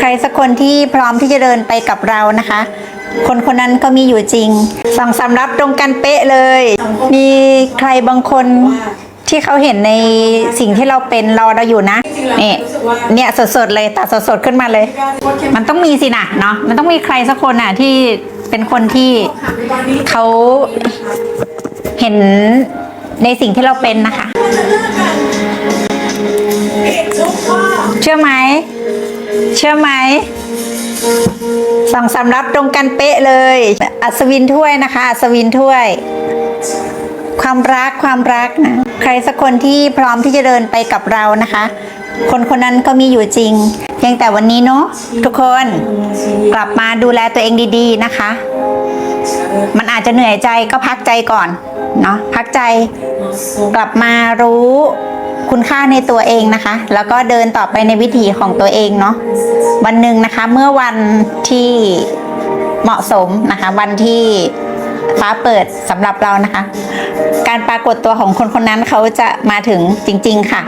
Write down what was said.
ใครสักคนที่พร้อมที่จะเดินไปกับเรานะคะ คนคนนั้นก็มีอยู่จริงสองสามรับตรงกันเป๊ะเลย มีใครบางคนที่เขาเห็นในสิ่งที่เราเป็นรอเราอยู่นะนี่เนี่ยสดๆเลยตัดสดๆขึ้นมาเลย มันต้องมีสินะเนาะมันต้องมีใครสักคนน่ะที่เป็นคนที่เขาเห็นในสิ่งที่เราเป็นนะคะ เชื่อไหม เชื่อไหมสองสามรับตรงกันเป๊ะเลย อัศวินถ้วยนะคะ อัศวินถ้วย ความรักความรักนะใครสักคนที่พร้อมที่จะเดินไปกับเรานะคะ คนคนนั้นก็มีอยู่จริงเพียงแต่วันนี้เนาะทุกคนกลับมาดูแลตัวเองดีๆนะคะ มันอาจจะเหนื่อยใจก็พักใจก่อนเนาะพักใจกลับมารู้ คุณค่าในตัวเองนะคะ แล้วก็เดินต่อไปในวิถีของตัวเองเนาะวันหนึ่งนะคะ เมื่อวันที่เหมาะสมนะคะ วันที่ฟ้าเปิดสำหรับเรานะคะ การปรากฏตัวของคนคนนั้นเขาจะมาถึงจริง ๆ ค่ะ